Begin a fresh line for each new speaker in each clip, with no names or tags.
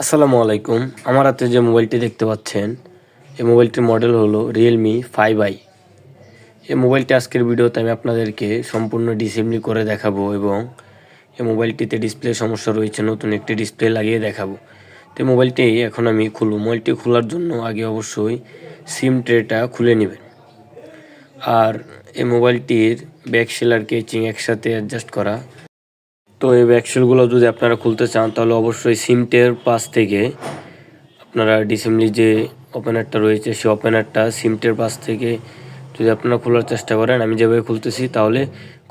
আসসালামু আলাইকুম। আমার হাতে যে মোবাইলটি দেখতে পাচ্ছেন, এই মোবাইলটির মডেল হলো রিয়েলমি ফাইভ আই এই মোবাইলটি আজকের ভিডিওতে আমি আপনাদেরকে সম্পূর্ণ ডিসেম্বলি করে দেখাবো এবং এই মোবাইলটিতে ডিসপ্লে সমস্যা রয়েছে, নতুন একটি ডিসপ্লে লাগিয়ে দেখাবো। তো মোবাইলটি এখন আমি খুলব। মোবাইলটি খোলার জন্য আগে অবশ্যই সিম ট্রেটা খুলে নেবেন। আর এই মোবাইলটির ব্যাক সেলার কেচিং একসাথে অ্যাডজাস্ট করা। তো এই ব্যাকসেলগুলো যদি আপনারা খুলতে চান, তাহলে অবশ্যই সিমটের পাশ থেকে আপনারা ডিসেম্বলি যে ওপেনারটা রয়েছে, সেই ওপেনারটা সিমটের পাশ থেকে যদি আপনারা খোলার চেষ্টা করেন, আমি যেভাবে খুলতেছি, তাহলে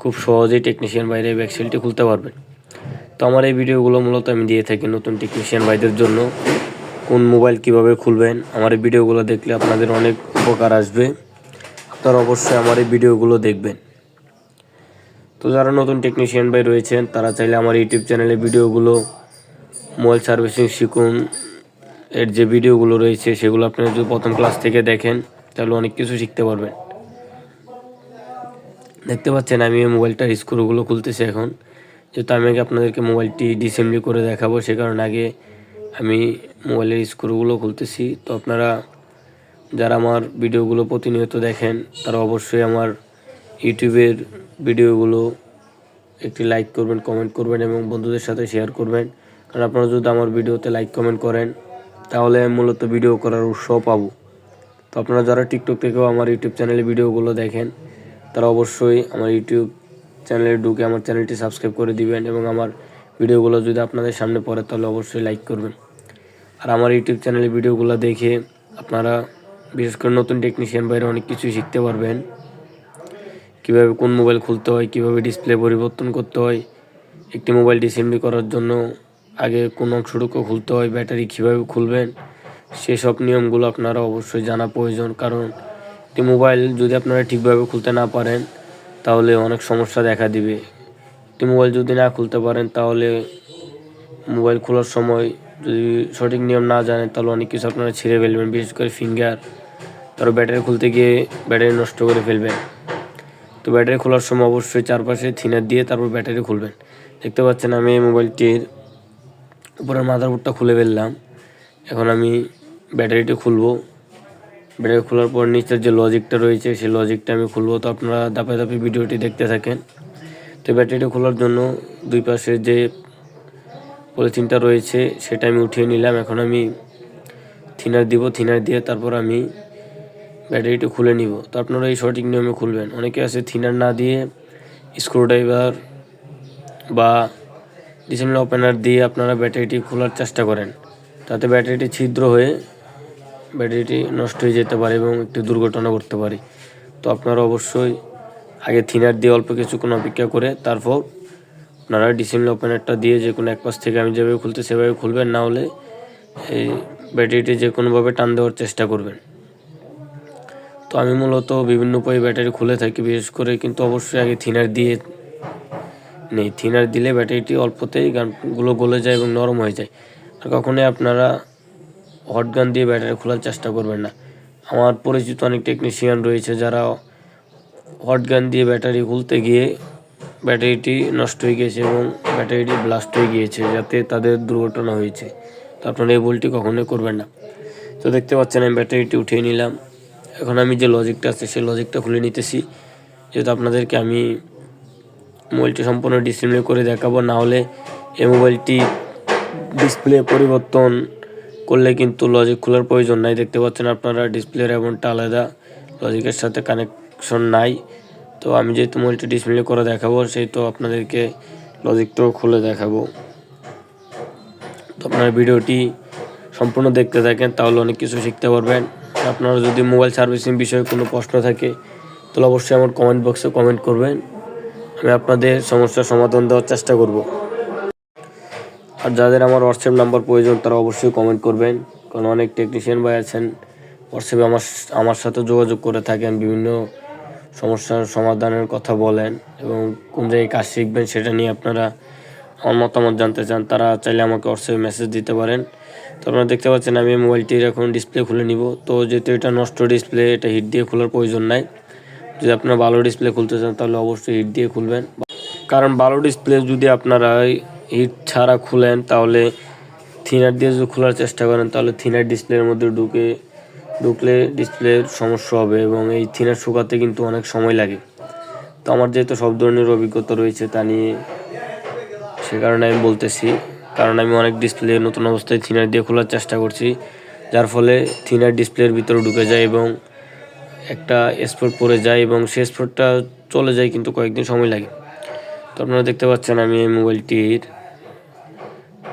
খুব সহজেই টেকনিশিয়ান বাইরে এই ব্যাকসেলটি খুলতে পারবেন। তো আমার এই ভিডিওগুলো মূলত আমি দিয়ে থাকি নতুন টেকনিশিয়ান ভাইদের জন্য, কোন মোবাইল কীভাবে খুলবেন, আমার এই ভিডিওগুলো দেখলে আপনাদের অনেক উপকার আসবে। আপনারা অবশ্যই আমার এই ভিডিওগুলো দেখবেন। তো যারা নতুন টেকনিশিয়ান ভাই রয়েছেন, তারা চাইলে আমার ইউটিউব চ্যানেলে ভিডিওগুলো মোবাইল সার্ভিসিং শিখুন। এর যে ভিডিওগুলো রয়েছে, সেগুলো আপনারা যদি প্রথম ক্লাস থেকে দেখেন, তাহলে অনেক কিছু শিখতে পারবেন। দেখতে পাচ্ছেন, আমি এই মোবাইলটার স্ক্রুগুলো খুলতেছি এখন। যেহেতু আমি আগে আপনাদেরকে মোবাইলটি ডিসেম্বলি করে দেখাবো, সে কারণে আগে আমি মোবাইলের স্ক্রুগুলো খুলতেছি। তো আপনারা, যারা আমার ভিডিওগুলো প্রতিনিয়ত দেখেন, তারা অবশ্যই আমার ইউটিউবের ভিডিওগুলো একটি লাইক করবেন কমেন্ট করবেন এবং বন্ধুদের সাথে শেয়ার করবেন। কারণ আপনারা যদি আমার ভিডিওতে লাইক কমেন্ট করেন, তাহলে আমি মূলত ভিডিও করার উৎসাহ পাবো। তো আপনারা যারা টিকটক থেকেও আমার ইউটিউব চ্যানেলে ভিডিওগুলো দেখেন, তারা অবশ্যই আমার ইউটিউব চ্যানেলে ঢুকে আমার চ্যানেলটি সাবস্ক্রাইব করে দিবেন এবং আমার ভিডিওগুলো যদি আপনাদের সামনে পড়ে, তাহলে অবশ্যই লাইক করবেন। আর আমার ইউটিউব চ্যানেলে ভিডিওগুলো দেখে আপনারা, বিশেষ করে নতুন টেকনিশিয়ান বাইরে অনেক কিছুই শিখতে পারবেন। কীভাবে কোন মোবাইল খুলতে হয়, কীভাবে ডিসপ্লে পরিবর্তন করতে হয়, একটি মোবাইল ডিসেম্বলি করার জন্য আগে কোন অংশটুকু খুলতে হয়, ব্যাটারি কীভাবে খুলবেন, সেসব নিয়মগুলো আপনারা অবশ্যই জানা প্রয়োজন। কারণ একটি মোবাইল যদি আপনারা ঠিকভাবে খুলতে না পারেন, তাহলে অনেক সমস্যা দেখা দিবে। একটি মোবাইল যদি না খুলতে পারেন, তাহলে মোবাইল খোলার সময় যদি সঠিক নিয়ম না জানেন, তাহলে অনেক কিছু আপনারা ছিঁড়ে ফেলবেন, বিশেষ করে ফিঙ্গার তারপর ব্যাটারি খুলতে গিয়ে ব্যাটারি নষ্ট করে ফেলবেন। তো ব্যাটারি খোলার সময় অবশ্যই চারপাশে থিনার দিয়ে তারপর ব্যাটারি খুলবেন। দেখতে পাচ্ছেন আমি এই মোবাইলটির উপরের মাদারবোর্ডটা খুলে ফেললাম। এখন আমি ব্যাটারিটি খুলবো। ব্যাটারি খোলার পর নিচের যে লজিকটা রয়েছে, সেই লজিকটা আমি খুলবো। তো আপনারা দাপে দাপে ভিডিওটি দেখতে থাকেন। তো ব্যাটারিটি খোলার জন্য দুই পাশে যে পলিথিনটা রয়েছে, সেটা আমি উঠিয়ে নিলাম। এখন আমি থিনার দিব, থিনার দিয়ে তারপর আমি ব্যাটারিটা খুলে নিব। তো আপনারা এই সঠিক নিয়মে খুলবেন। অনেকে আছে থিনার না দিয়ে স্ক্রুড্রাইভার বা ডিসেম্বল ওপেনার দিয়ে আপনারা ব্যাটারিটি খোলার চেষ্টা করেন। তাতে ব্যাটারিটি ছিদ্র হয়ে ব্যাটারিটি নষ্ট হয়ে যেতে পারে এবং একটি দুর্ঘটনা ঘটতে পারে। তো আপনারা অবশ্যই আগে থিনার দিয়ে অল্প কিছুক্ষণ অপেক্ষা করে তারপর আপনারা ডিসেম্বল ওপেনারটা দিয়ে যে কোনো এক পাশ থেকে আমি যেভাবে খুলতে সেভাবে খুলবেন, না হলে এই ব্যাটারিটি যে কোনোভাবে টান দেওয়ার চেষ্টা করবেন। তো আমি মূলত বিভিন্ন উপায়ে ব্যাটারি খুলে থাকি, বিশেষ করে কিন্তু অবশ্যই আগে থিনার দিয়ে নেই। থিনার দিলে ব্যাটারিটি অল্পতেই গানগুলো গলে যায় এবং নরম হয়ে যায়। আর কখনোই আপনারা হট গান দিয়ে ব্যাটারি খোলার চেষ্টা করবেন না। আমার পরিচিত অনেক টেকনিশিয়ান রয়েছে যারা হট গান দিয়ে ব্যাটারি খুলতে গিয়ে ব্যাটারিটি নষ্ট হয়ে গিয়েছে এবং ব্যাটারিটি ব্লাস্ট হয়ে গিয়েছে যাতে তাদের দুর্ঘটনা হয়েছে। তো আপনারা এই বলটি কখনোই করবেন না। তো দেখতে পাচ্ছেন আমি ব্যাটারিটি উঠিয়ে নিলাম। এখন আমি যে লজিকটা আছে, সেই লজিকটা খুলে নিতেছি। যেহেতু আপনাদেরকে আমি মোবাইলটি সম্পূর্ণ ডিসপ্লে করে দেখাবো, না হলে এই মোবাইলটি ডিসপ্লে পরিবর্তন করলে কিন্তু লজিক খোলার প্রয়োজন নাই। দেখতে পাচ্ছেন আপনারা ডিসপ্লের এমনটা আলাদা লজিকের সাথে কানেকশন নাই। তো আমি যেহেতু মোবাইলটি ডিসপ্লে করে দেখাবো সেই তো আপনাদেরকে লজিকটাও খুলে দেখাবো। তো আপনারা ভিডিওটি সম্পূর্ণ দেখতে থাকেন, তাহলে অনেক কিছু শিখতে পারবেন। আপনারা যদি মোবাইল সার্ভিসিং বিষয়ে কোনো প্রশ্ন থাকে, তাহলে অবশ্যই আমার কমেন্ট বক্সে কমেন্ট করবেন। আমি আপনাদের সমস্যার সমাধান দেওয়ার চেষ্টা করব। আর যাদের আমার হোয়াটসঅ্যাপ নাম্বার প্রয়োজন, তারা অবশ্যই কমেন্ট করবেন। কারণ অনেক টেকনিশিয়ান ভাই আছেন হোয়াটসঅ্যাপে আমার আমার সাথে যোগাযোগ করে থাকেন, বিভিন্ন সমস্যার সমাধানের কথা বলেন এবং কোন জায়গায় কাজ শিখবেন সেটা নিয়ে আপনারা আমার মতামত জানতে চান, তারা চাইলে আমাকে হোয়াটসঅ্যাপে মেসেজ দিতে পারেন। তো আপনারা দেখতে পাচ্ছেন আমি মোবাইলটির এখন ডিসপ্লে খুলে নিব। তো যেহেতু এটা নষ্ট ডিসপ্লে এটা হিট দিয়ে খোলার প্রয়োজন নাই। যদি আপনারা ভালো ডিসপ্লে খুলতে চান, তাহলে অবশ্যই হিট দিয়ে খুলবেন। কারণ ভালো ডিসপ্লে যদি আপনারা হিট ছাড়া খুলেন, তাহলে থিনার দিয়ে যদি খোলার চেষ্টা করেন, তাহলে থিনার ডিসপ্লের মধ্যে ঢুকে, ঢুকলে ডিসপ্লের সমস্যা হবে এবং এই থিনার শুকাতে কিন্তু অনেক সময় লাগে। তো আমার যেহেতু সব ধরনের অভিজ্ঞতা রয়েছে তা নিয়ে সে কারণে আমি বলতেছি। কারণ আমি অনেক ডিসপ্লে নতুন অবস্থায় থিনার দিয়ে খোলার চেষ্টা করছি, যার ফলে থিনার ডিসপ্লের ভিতরে ঢুকে যায় এবং একটা স্পট পড়ে যায় এবং সে স্পটটা চলে যায় কিন্তু কয়েকদিন সময় লাগে। তো আপনারা দেখতে পাচ্ছেন আমি এই মোবাইলটির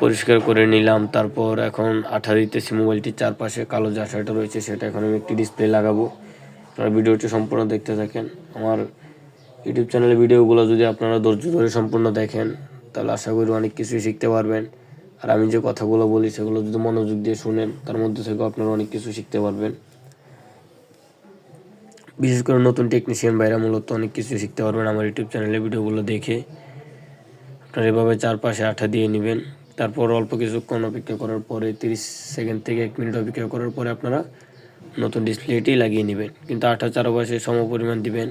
পরিষ্কার করে নিলাম, তারপর এখন আঠা দিতেছি মোবাইলটির চারপাশে, কালো যে আঠাটা রয়েছে সেটা এখন আমি একটি ডিসপ্লে লাগাবো। আপনারা ভিডিওটি সম্পূর্ণ দেখতে থাকেন। আমার ইউটিউব চ্যানেলের ভিডিওগুলো যদি আপনারা ধৈর্য ধরে সম্পূর্ণ দেখেন তাহলে আশা করি অনেক কিছুই শিখতে পারবেন। আর আমি যে কথাগুলো বলি সেগুলো যদি মনোযোগ দিয়ে শুনেন, তার মধ্যে থেকেও আপনারা অনেক কিছু শিখতে পারবেন। বিশেষ করে নতুন টেকনিশিয়ান ভাইরা মূলত অনেক কিছু শিখতে পারবেন আমার ইউটিউব চ্যানেলে ভিডিওগুলো দেখে। আপনারা এভাবে চারপাশে আঠা দিয়ে নেবেন, তারপর অল্প কিছুক্ষণ অপেক্ষা করার পরে তিরিশ সেকেন্ড থেকে এক মিনিট অপেক্ষা করার পরে আপনারা নতুন ডিসপ্লেটি লাগিয়ে নেবেন। কিন্তু আঠা চারপাশে সম পরিমাণ দিবেন,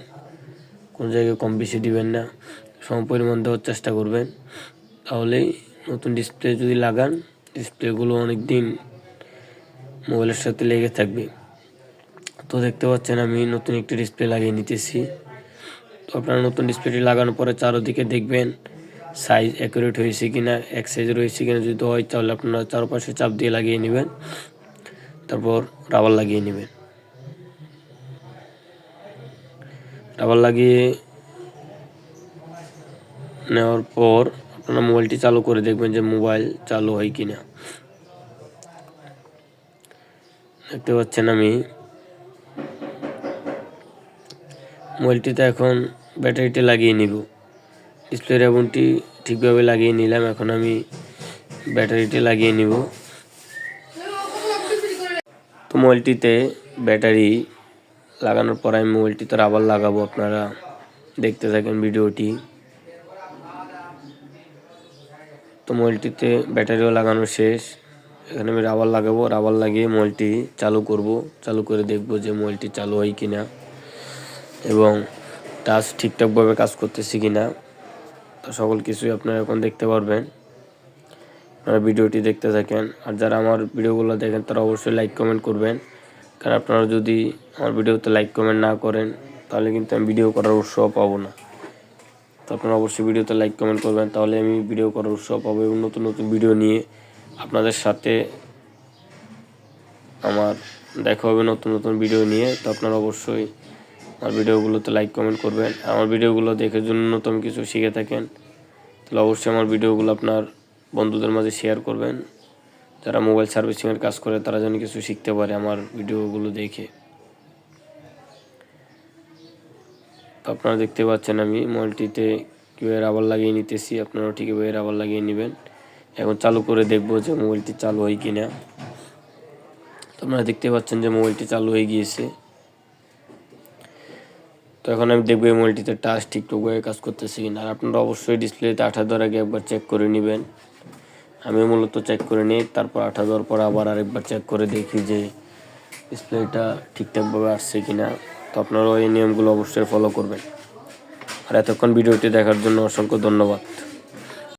কোনো জায়গায় কম বেশি দিবেন না। সম পরিমাণ দেওয়ার চেষ্টা করবেন। তাহলেই নতুন ডিসপ্লে যদি লাগান ডিসপ্লেগুলো অনেক দিন মোবাইলের সাথে লেগে থাকবে। তো দেখতে পাচ্ছেন আমি নতুন একটি ডিসপ্লে লাগিয়ে নিতেছি। তো আপনারা নতুন ডিসপ্লেটি লাগানোর পরে চারোদিকে দেখবেন সাইজ অ্যাকুরেট হয়েছে কি না এক সাইজ রয়েছে কিনা যদি হয়, তাহলে আপনারা চারপাশে চাপ দিয়ে লাগিয়ে নেবেন। তারপর রাবার লাগিয়ে নেবেন। রাবার লাগিয়ে নেওয়ার পর আপনারা মোবাইলটি চালু করে দেখবেন যে মোবাইল চালু হয় কিনা। দেখতে পাচ্ছেন আমি। মোবাইলটিতে এখন ব্যাটারিটি লাগিয়ে নিব। ডিসপ্লে রেবনটি ঠিকভাবে লাগিয়ে নিলাম, এখন আমি ব্যাটারিটি লাগিয়ে নিব। তো মোবাইলটিতে ব্যাটারি লাগানোর পর আমি মোবাইলটি মোবাইলটিতে আবার লাগাবো, আপনারা দেখতে থাকেন ভিডিওটি তো মোবাইলটিতে ব্যাটারিও লাগানো শেষ। এখানে আমি রাবার লাগাবো। রাবার লাগিয়ে মোবাইলটি চালু করব। চালু করে দেখব যে মোবাইলটি চালু হয় কিনা। এবং টাচ ঠিকঠাকভাবে কাজ করতেছি কিনা। তো সকল কিছুই আপনারা এখন দেখতে পারবেন। আপনারা ভিডিওটি দেখতে থাকেন। আর যারা আমার ভিডিওগুলো দেখেন, তারা অবশ্যই লাইক কমেন্ট করবেন। কারণ আপনারা যদি আমার ভিডিওতে লাইক কমেন্ট না করেন, তাহলে কিন্তু আমি ভিডিও করার উৎসাহ পাবো না। তো আপনারা অবশ্যই ভিডিওতে লাইক কমেন্ট করবেন। তাহলে আমি ভিডিও করার উৎসাহ পাবো এবং নতুন নতুন ভিডিও নিয়ে আপনাদের সাথে আমার দেখা হবে নতুন নতুন ভিডিও নিয়ে। তো আপনারা অবশ্যই আমার ভিডিওগুলোতে লাইক কমেন্ট করবেন। আমার ভিডিওগুলো দেখে জন্য নতুন কিছু শিখে থাকেন, তাহলে অবশ্যই আমার ভিডিওগুলো আপনার বন্ধুদের মাঝে শেয়ার করবেন। যারা মোবাইল সার্ভিসিংয়ের কাজ করে, তারা যেন কিছু শিখতে পারে আমার ভিডিওগুলো দেখে। তো আপনারা দেখতে পাচ্ছেন আমি মোবাইলটিতে কীভাবে রাবার লাগিয়ে নিতেছি, আপনারাও ঠিক এভাবে রাবার লাগিয়ে নেবেন। এখন চালু করে দেখব যে মোবাইলটি চালু হয় কি না আপনারা দেখতে পাচ্ছেন যে মোবাইলটি চালু হয়ে গিয়েছে। তো এখন আমি দেখব এই মোবাইলটিতে টাচ ঠিকঠাকভাবে কাজ করতেছে কিনা। আর আপনারা অবশ্যই ডিসপ্লেতে আঠা দেওয়ার আগে একবার চেক করে নেবেন। আমি মূলত চেক করে নিই, তারপর আঠা দেওয়ার পর আবার আরেকবার চেক করে দেখি যে ডিসপ্লেটা ঠিকঠাকভাবে আসছে কিনা। তো আপনারাও এই নিয়মগুলো অবশ্যই ফলো করবেন। আর এতক্ষণ ভিডিওটি দেখার জন্য অসংখ্য ধন্যবাদ।